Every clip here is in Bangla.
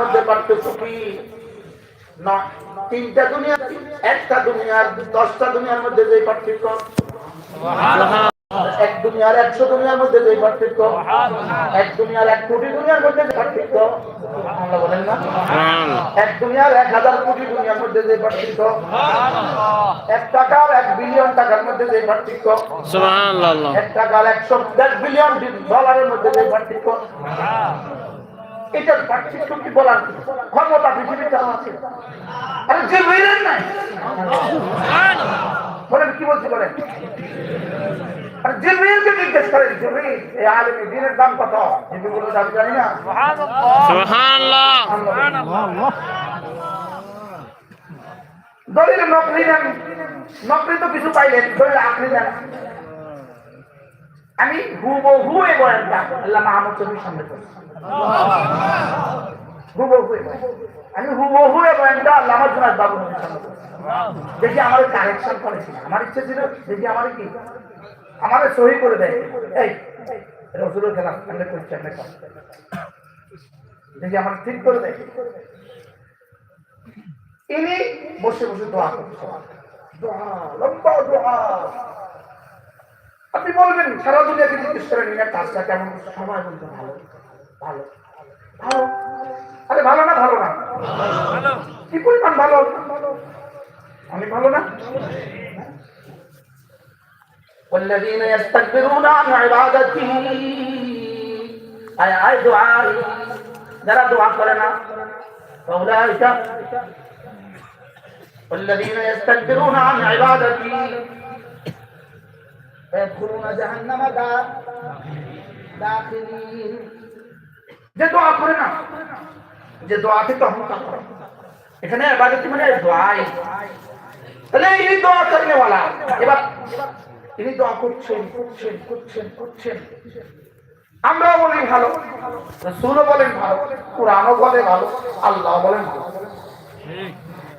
মধ্যে পার্থক্য কি না তিনটা দুনিয়া একটা দুনিয়ার দশটা দুনিয়ার মধ্যে যে পার্থক্য। এক দুনিয়ার একশো দুনিয়ার মধ্যে যে পার্থক্য। এক দুনিয়ার এক কোটি দুনিয়ার মধ্যে পার্থক্য। আমরা বলেন না। এক দুনিয়ার এক হাজার কোটি দুনিয়ার মধ্যে যে পার্থক্য। এক টাকার এক বিলিয়ন টাকার মধ্যে যে পার্থক্য। এক টাকার একশো দেড় বিলিয়ন ডলারের মধ্যে যে পার্থক্য। এটার পার্থক্য কি বলার? ক্ষমতা পৃথিবীতে আছে। আরে যে নাই। বলেন কি বলছি বলেন? আরে জিবরিলকে জিজ্ঞেস করেন জিবরিল এই আলেমী দিনের দাম কত? জিবরিল বলে দাম জানি না। সুবহানাল্লাহ। দলিলে নকরি নেন। নকরি তো কিছু পাইলেন দলিলে আকলি নেন। আমি হুবহু এই বয়ানটা আল্লাহ মাহমুদ চৌধুরীর সামনে করছি হুবহু আমি হুবহু এই বয়ানটা আল্লাহ আমার বাবু দেখি আমার কারেকশন করেছি। আমার ইচ্ছে ছিল দেখি আমার কি? আমার সহি করে দেয়। এই রসুলের খেলা আমরা করছি আমরা দেখি আমার ঠিক করে দেয়। ইনি বসে বসে দোয়া করছে দোয়া লম্বা দোয়া। আপনি বলবেন সারা দুনিয়াকে জিজ্ঞেস করেন ইনার কাজটা কেমন সময় বলতে ভালো ভালো। ভালো? আরে ভালো না ভালো না? কি পরিমাণ ভালো? আমি ভালো না? والذين يستكبرون عن عبادتي আয় আয় দোয়া যারা দোয়া করে না فأولئك والذين يستكبرون عن عبادتي فيدخلون جهنم دا- داخلين যে দোয়া করে না যে দোয়া থেকে অহংকার করে এখানে এবাদতি মানে দোয়াই তাহলে এই দোয়া করনে वाला এবার তিনি দোয়া করছেন করছেন করছেন করছেন। আমরাও বলি ভালো, রসুলও বলেন ভালো, কোরআনও বলে ভালো, আল্লাহ বলেন ভালো।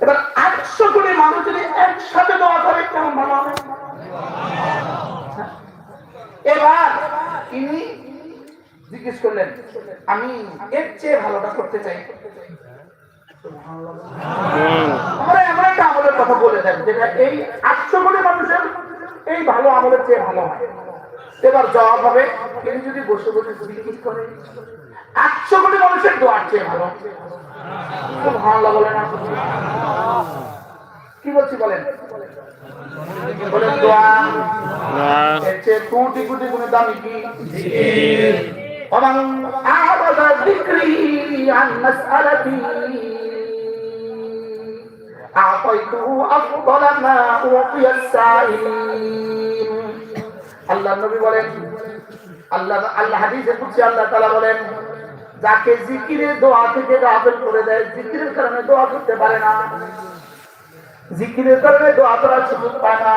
এবার একশো কোটি মানুষ যদি একসাথে দোয়া করে, কেমন ভালো হবে? এবার তিনি জিজ্ঞেস করলেন, আমি এর চেয়ে ভালোটা করতে চাই। আমরা এমন একটা আমলের কথা বলে দেন, যেটা এই আটশো কোটি মানুষের এই ভালো আমলের চেয়ে ভালো হয় এবার জবাব হবে তিনি যদি বসে বসে জিজ্ঞেস করে আটশো কোটি মানুষের দোয়ার চেয়ে ভালো খুব ভালো বলে না কি বলছি বলেন বলেন দোয়া এর চেয়ে কোটি কোটি গুণে দামি কি ومن أعرض ذكري عن مسألتي আল্লাহ নবী বলেন, আল্লাহ আল্লাহ হাদিসে কুরসি আল্লাহ তাআলা বলেন, যাকে জিকিরের দোয়া থেকে গাফিল করে দেয়, জিকিরের কারণে দোয়া করতে পারে না। জিকিরের কারণে দোয়া করার সুযোগ পায় না।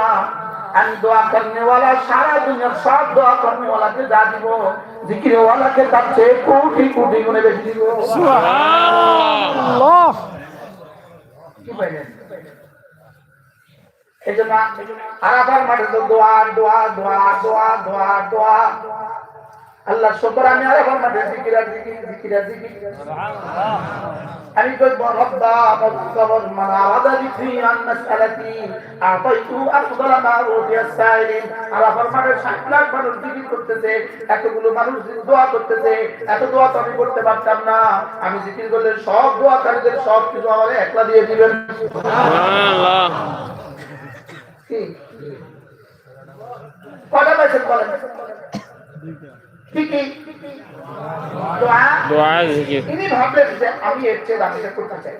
আমি দোয়া করনেওয়ালা সারা দুনিয়ার সব দোয়া করনেওয়ালাকে যা দিব, জিকিরওয়ালাকে তার চেয়ে কোটি কোটি গুণে বেশি দিব। এই জন্য আরাফার মাঠে তো দোয়া দোয়া দোয়া দোয়া দোয়া দোয়া। আল্লাহ শুকর আমি আরাফার মাঠে জিকির আর জিকির জিকির আর জিকির। আমি কই রব্বা মানা বিফি আন মাসআলাতি আতাইতু আফদালা মা উতিয়া সাইলিন। আরাফার মাঠে 60 লাখ মানুষ জিকির করতেছে এতগুলো মানুষ দোয়া করতেছে এত দোয়া তো আমি করতে পারতাম না। আমি জিকির করলে সব দোয়া দোয়াকারীদের সব কিছু আমারে একলা দিয়ে দিবেন। সুবহানাল্লাহ। কি? কটা পাইছেন বলেন? জিকির তিনি ভাবলেন যে আমি এর চেয়ে দামিটা করতে চাই?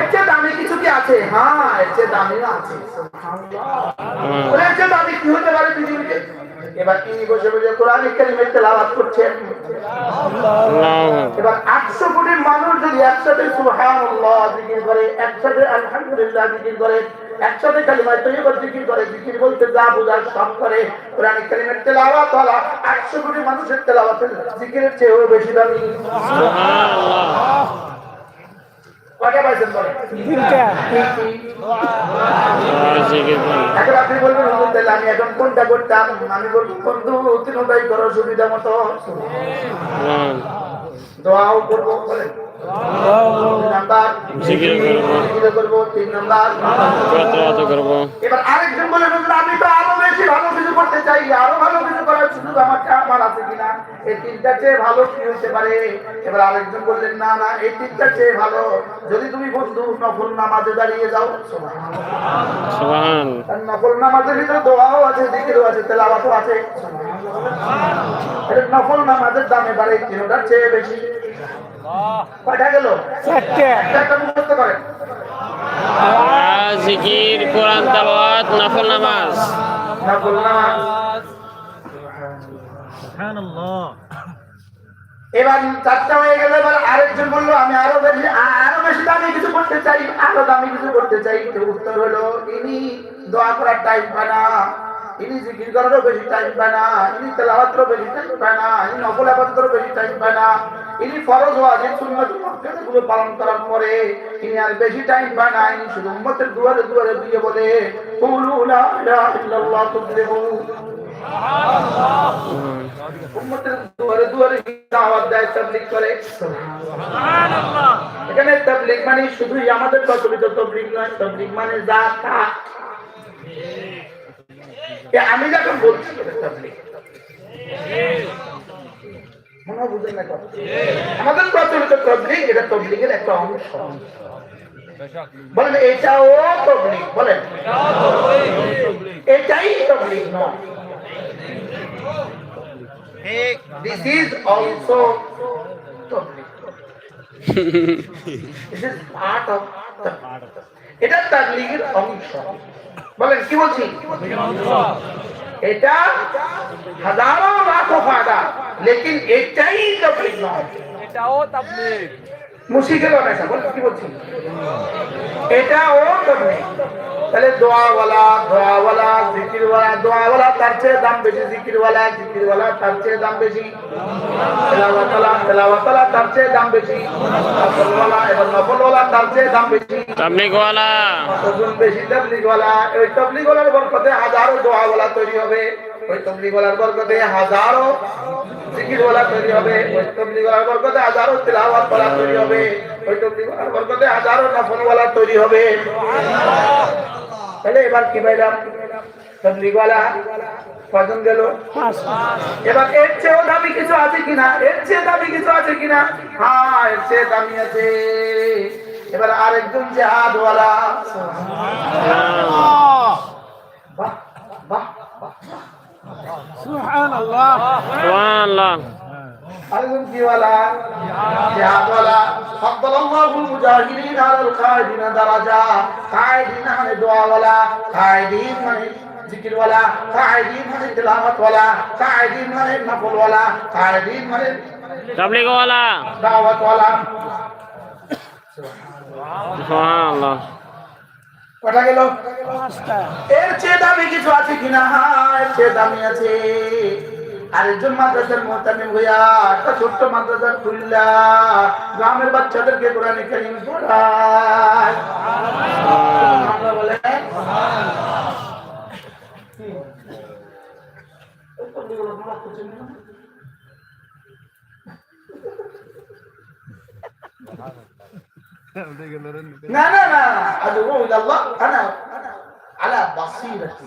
এর চেয়ে দামি কিছু কি আছে? হ্যাঁ এর চেয়ে দামিও আছে। এর চেয়ে দামি কি হতে পারে পৃথিবীতে? এবার তিনি বসে বসে কোরআন কারিমের তেলাওয়াত করছেন। এবার আটশো কোটি মানুষ যদি একসাথে সুবহানাল্লাহ জিকির করে একসাথে আলহামদুলিল্লাহ জিকির করে একসাথে কালিমা তৈয়বা জিকির করে জিকির বলতে যা বোঝার সব করে। কোরআন কারিমের তেলাওয়াত হলো আটশো কোটি মানুষের তেলাওয়াত জিকিরের চেয়েও বেশি দামি। কয়টা পাইছেন বলেন? এখন আপনি বলবেন হুজুর তাহলে আমি এখন কোনটা করতাম? আমি বলব বন্ধু তিনটাই করো সুবিধা মতো। দোয়াও করব বলেন। যদি তুমি বন্ধু নফল নামাজে দাঁড়িয়ে যাও। আর নফল নামাজের ভিতরে দোয়াও আছে জিকিরও আছে তেলাওয়াতও আছে নফল নামাজের দামে বাড়ে তিনটার চেয়ে বেশি কয়টা গেল? চারটে। একটা একটা মুখস্থ করেন। জিকির কোরআন তেলাওয়াত নফল নামাজ। নফল নামাজ। এবার চারটা হয়ে গেলে এবার আরেকজন বলল আমি আরও বেশি আরও বেশি দামি কিছু করতে চাই আরও দামি কিছু করতে চাই। উত্তর হলো ইনি দোয়া করার টাইম পায় না ইনি জিকির করারও বেশি টাইম পায় না ইনি তেলাওয়াতেরও বেশি টাইম পায় না ইনি নফল আবাদতেরও বেশি টাইম পায় না। ইনি ফরজ ওয়াজিব সুন্নাতগুলো পালন করার পরে ইনি আর বেশি টাইম পায় না ইনি শুধু উম্মতের দুয়ারে দুয়ারে দিয়ে বলে কুলু লা ইলাহা ইল্লাল্লাহ তুফলিহু উম্মতের দুয়ারে দুয়ারে দাওয়াত দেয় তাবলীগ করে। এখানে তাবলীগ মানে শুধুই আমাদের প্রচলিত তাবলীগ নয় তাবলীগ মানে যা তা আমি যখন বলছি মনে বুঝেন না কথা। আমাদের প্রচলিত তাবলীগ এটা তাবলীগের একটা অংশ। বলেন এটাও তাবলীগ বলেন। এটাই তাবলীগ নয়। This is also public. This is part of এটা তাবলীগের অংশ। বলেন কি বলছি? এটা হাজারো লাখো ফায়দা। লেকিন এটাই তাবলীগ নয়। এটাও তাবলিগ। মুশিকের কথা বল কি বলছি এটাও ও তাবলীগ। তাহলে দোয়াওয়ালা দোয়াওয়ালা জিকিরওয়ালা দোয়াওয়ালা তার চেয়ে দাম বেশি জিকিরওয়ালা জিকিরওয়ালা তার চেয়ে দাম বেশি। তেলাওয়াতওয়ালা তেলাওয়াতওয়ালা তার চেয়ে দাম বেশি। নফলওয়ালা এবং নফলওয়ালা তার চেয়ে দাম বেশি। তাবলিগওয়ালা। কতজন বেশি তাবলিগওয়ালা? ওই তাবলিগওয়ালার বরকতে হাজারো দোয়াওয়ালা তৈরি হবে। ওই তাবলিগওয়ালার বরকতে হাজারো জিকিরওয়ালা তৈরি হবে। ওই তাবলিগওয়ালার বরকতে হাজারো তেলাওয়াতওয়ালা তৈরি হবে। ওই তাবলিগওয়ালার বরকতে হাজারো নফলওয়ালা তৈরি হবে। তাহলে এবার কি পাইলাম? তাবলিগওয়ালা কজন গেল? এবার এর চেয়েও দামি কিছু আছে কিনা? এর চেয়ে দামি কিছু আছে কিনা? হ্যাঁ এর চেয়ে দামি আছে। এবার আরেকজন যে জেহাদওয়ালা বাহ বাহ। সুবহানাল্লাহ। সুবহানাল্লাহ। আরেকজন কিওয়ালা জেহাদওয়ালা ফাদ্দালাল্লাহুল মুজাহিদিন আলাল কায়দিন দারাজা। কায়দিন মানে দোয়াওয়ালা কায়দিন মানে জিকিরওয়ালা কায়দিন মানে তেলাওয়াতওয়ালা কায়দিন মানে নফলওয়ালা কায়দিন মানে তাবলিগওয়ালা। দাওয়াতওয়ালা সুবহানাল্লাহ। কটা গেল? এর চেয়ে দামি কিছু আছে কিনা? হ্যাঁ এর চেয়ে দামি আছে। আরেকজন মাদ্রাসার মোহতানিম হইয়া একটা ছোট্ট মাদ্রাসা খুললা গ্রামের বাচ্চাদেরকে কোরআনে কারিম পড়ায় আমরা বলে না না না আদু ইলাল্লাহ আনা আলা বাসিরাতি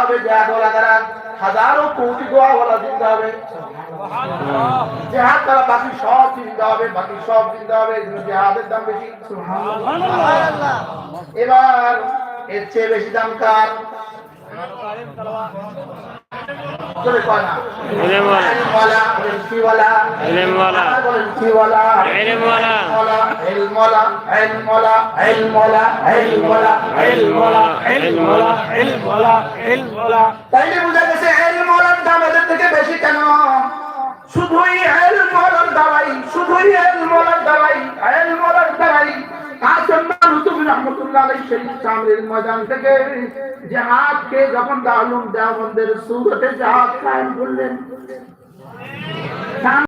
হবে? হাজারো কোটি দোয়াওয়ালা জিন্দা হবে। জেহাদ তারা বাকি সব জিন্দা হবে বাকি সব জিন্দা হবে জেহাদের দাম বেশি। এবার এর চেয়ে বেশি দাম কার? তাইলে বোঝা গেছে ইলমওয়ালার দাম এদের থেকে বেশি কেন শুধুই শুধুই রহমতুল্লাহ শরীফ সামনের ময়দান থেকে জিহাদকে যখন দারুম দেওবন্দের সুরতে জাহাদ কায়েম করলেন।